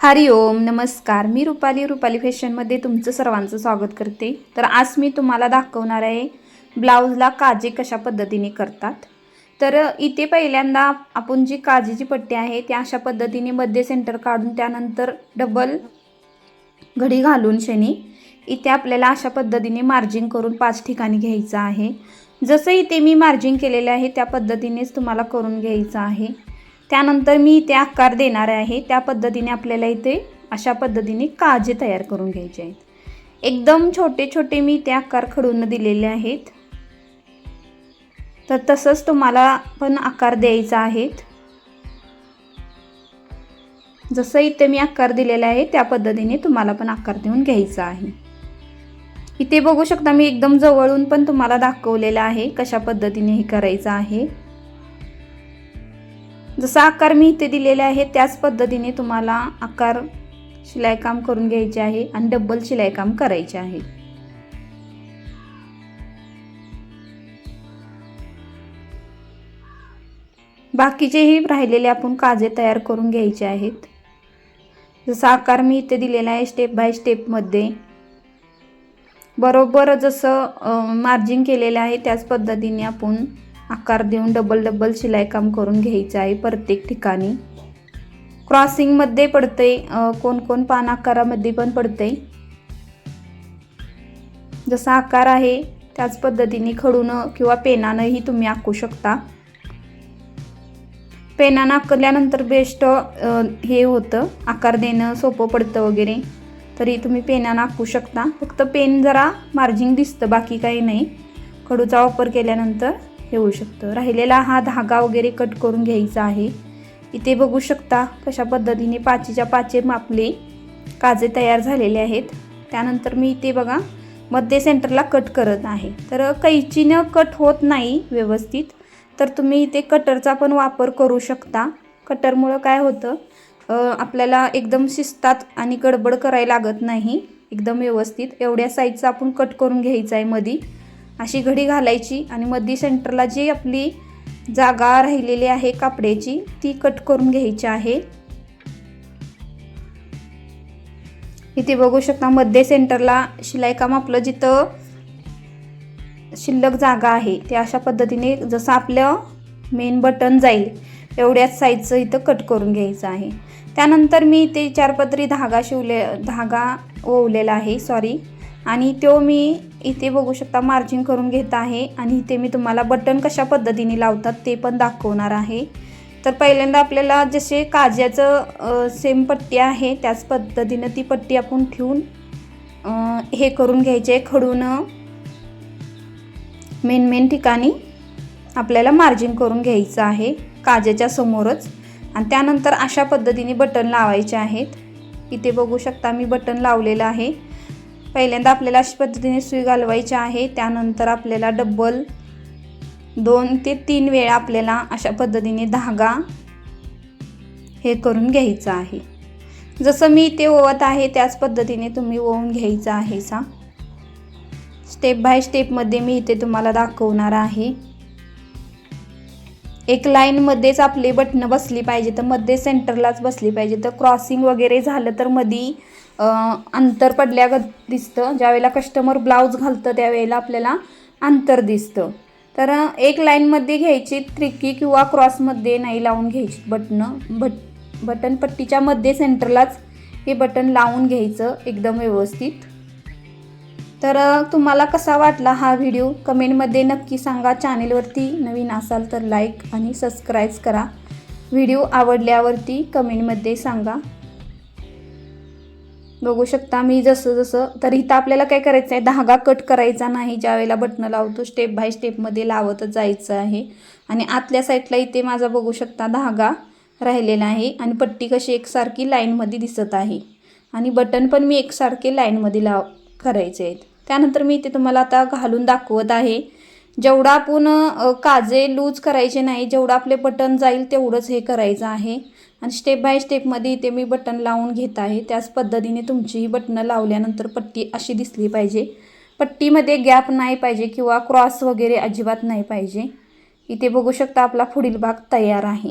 हरिओम नमस्कार. मी रुपाली रुपाली फॅशनमध्ये तुमचं सर्वांचं स्वागत करते. तर आज मी तुम्हाला दाखवणार आहे ब्लाऊजला काजे कशा पद्धतीने करतात. तर इथे पहिल्यांदा आपण जी काजीची पट्टी आहे त्या अशा पद्धतीने मध्ये सेंटर काढून त्यानंतर डबल घडी घालून शनी इथे आपल्याला अशा पद्धतीने मार्जिंग करून पाच ठिकाणी घ्यायचं आहे. जसं इथे मी मार्जिंग केलेलं आहे त्या पद्धतीनेच तुम्हाला करून घ्यायचं आहे. त्यानंतर मी इथे आकार देणार आहे त्या पद्धतीने आपल्याला इथे अशा पद्धतीने काजे तयार करून घ्यायचे आहेत एकदम छोटे छोटे मी ते आकार खडून दिलेले आहेत. तर तसंच तुम्हाला पण आकार द्यायचा आहेत जसं इथे मी आकार दिलेला आहे त्या पद्धतीने तुम्हाला पण आकार देऊन घ्यायचा आहे. इथे बघू शकता मी एकदम जवळून पण तुम्हाला दाखवलेलं आहे कशा पद्धतीने हे करायचं आहे. जसा आकार मी इथे दिलेला आहे त्याच पद्धतीने तुम्हाला आकार शिलाईकाम करून घ्यायचे आहे आणि डब्बल शिलाईकाम करायचे आहे. बाकीचेही राहिलेले आपण काजे तयार करून घ्यायचे आहेत. जसा आकार मी इथे दिलेला आहे स्टेप बाय स्टेपमध्ये बरोबर जसं मार्जिंग केलेलं आहे त्याच पद्धतीने आपण आकार देऊन डबल डबल शिलाईकाम करून घ्यायचं आहे प्रत्येक ठिकाणी. क्रॉसिंगमध्ये पडतंय कोण कोण पान आकारामध्ये पण पडतंय. जसा आकार आहे त्याच पद्धतीने खडून किंवा पेनानंही तुम्ही आखू शकता. पेनानं आखल्यानंतर बेस्ट हे होतं आकार देणं सोपं पडतं वगैरे. तरी तुम्ही पेनानं आखू शकता. फक्त पेन जरा मार्जिंग दिसतं बाकी काही नाही. खडूचा वापर केल्यानंतर हे होऊ शकतं. राहिलेला हा धागा वगैरे कट करून घ्यायचा आहे. इथे बघू शकता कशा पद्धतीने पाचीच्या पाचे मापले काजे तयार झालेले आहेत. त्यानंतर मी इथे बघा मध्य सेंटरला कट करत आहे. तर कैचीनं कट होत नाही व्यवस्थित. तर तुम्ही इथे कटरचा पण वापर करू शकता. कटरमुळं काय होतं आपल्याला एकदम शिस्तात आणि गडबड करायला लागत नाही. एकदम व्यवस्थित. एवढ्या साईजचा आपण कट करून घ्यायचा आहे मधी. अशी घडी घालायची आणि मधी सेंटरला जी आपली जागा राहिलेली आहे कापड्याची ती कट करून घ्यायची आहे. इथे बघू शकता मध्ये सेंटरला शिलाईकाम आपलं जिथं शिल्लक जागा आहे ते अशा पद्धतीने जसं आपलं मेन बटन जाईल एवढ्याच साईजचं इथं कट करून घ्यायचं आहे. त्यानंतर मी इथे पदरी धागा शिवले धागा ओवलेला आहे सॉरी आणि तो मी इथे बघू शकता मार्जिन करून घेत आहे. आणि इथे मी तुम्हाला बटन कशा पद्धतीने लावतात ते पण दाखवणार आहे. तर पहिल्यांदा आपल्याला जसे काज्याचं सेम पट्टी आहे त्याच पद्धतीनं ती पट्टी आपण ठेवून हे करून घ्यायचे. खडून मेन मेन ठिकाणी आपल्याला मार्जिन करून घ्यायचं आहे काजेच्या समोरच. आणि त्यानंतर अशा पद्धतीने बटन लावायचे आहेत. इथे बघू शकता मी बटन लावलेलं आहे. पहिल्यांदा आपल्याला अशा पद्धतीने सुई घालवायची आहे. त्यानंतर आपल्याला डब्बल दोन ते तीन वेळा आपल्याला अशा पद्धतीने धागा हे करून घ्यायचं आहे. जसं मी इथे ओवत आहे त्याच पद्धतीने तुम्ही ओवून घ्यायचं आहे सा स्टेप बाय स्टेपमध्ये मी इथे तुम्हाला दाखवणार आहे. एक लाईनमध्येच आपली बटणं बसली पाहिजे तर मध्ये सेंटरलाच बसली पाहिजे. तर क्रॉसिंग वगैरे झालं तर मधी अंतर पडल्यागत दिसतं. ज्यावेळेला कस्टमर ब्लाऊज घालतं त्यावेळेला आपल्याला अंतर दिसतं. तर एक लाईनमध्ये घ्यायची त्रिकी किंवा क्रॉसमध्ये नाही लावून घ्यायची बटणं बट बटन पट्टीच्या मध्ये सेंटरलाच हे बटन लावून घ्यायचं एकदम व्यवस्थित. तर तुम्हाला कसा वाटला हा व्हिडिओ? कमेंटमध्ये नक्की सांगा. चॅनेलवरती नवीन असाल तर लाईक आणि सबस्क्राईब करा. व्हिडिओ आवडल्यावरती कमेंटमध्ये सांगा. बघू शकता मी जसं जसं तर इथं आपल्याला काय करायचं आहे? धागा कट करायचा नाही. ज्या वेळेला बटणं लावतो स्टेप बाय स्टेपमध्ये लावतच जायचं आहे. आणि आतल्या साईडला इथे माझा बघू शकता धागा राहिलेला आहे. आणि पट्टी कशी एकसारखी लाईनमध्ये दिसत आहे. आणि बटन पण मी एकसारखे लाईनमध्ये लाव करायचे आहेत. त्यानंतर मी इथे तुम्हाला आता घालून दाखवत आहे. जेवढा आपण काजे लूज करायचे नाही जेवढं आपले बटन जाईल तेवढंच हे करायचं आहे. आणि स्टेप बाय स्टेपमध्ये इथे मी बटन लावून घेत आहे. त्याच पद्धतीने तुमचीही बटनं लावल्यानंतर पट्टी अशी दिसली पाहिजे. पट्टीमध्ये गॅप नाही पाहिजे किंवा क्रॉस वगैरे अजिबात नाही पाहिजे. इथे बघू शकता आपला पुढील भाग तयार आहे.